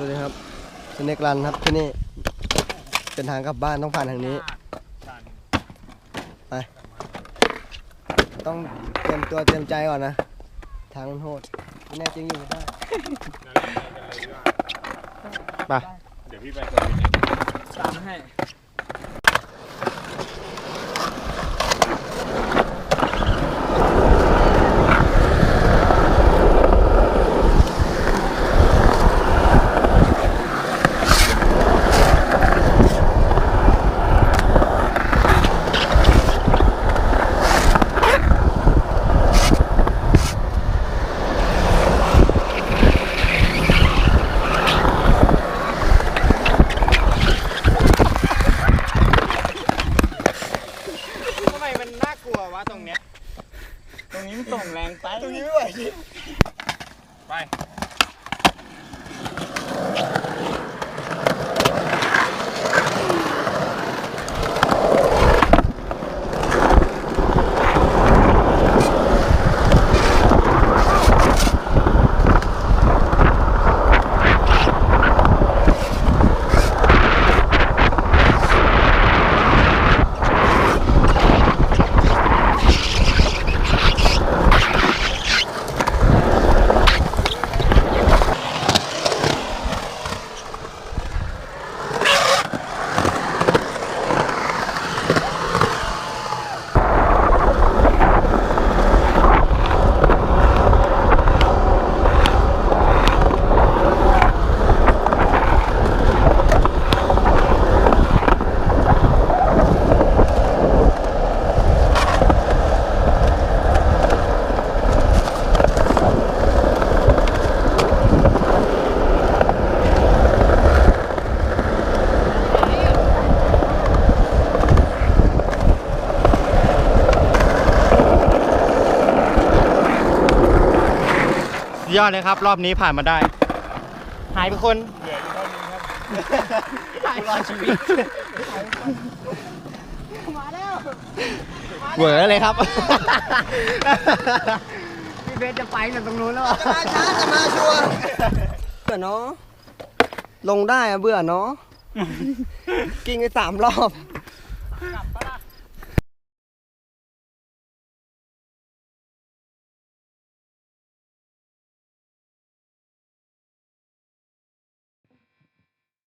วัสดีครับสเนกรันครับที่นี่เป็นทางกลับบ้านต้องผ่านทางนี้ไปต้องเตรียมตัวเตรียมใจก่อนนะ ทางมันโหดไม่แน่จริงอยู่ไม่ได้ไปเดี๋ยวพี่ไปคนนี้ตามให้ ทำไมมันน่ากลัววะตรงเนี้ย ตรงนี้มันส่งแรงไป ตรงนี้ไม่ไหวจริงไป ยอดเลยครับ รอบนี้ผ่านมาได้ หายไปคนเหลืออยู่เท่านี้ครับรอดชีวิตเหวอเลยครับพี่เบสจะไปแต่ตรงนู้นแล้วจะมาช้าจะมาชัวร์เบื่อเนาะลงได้อะเบื่อเนาะกิ้งไปสามรอบกลับ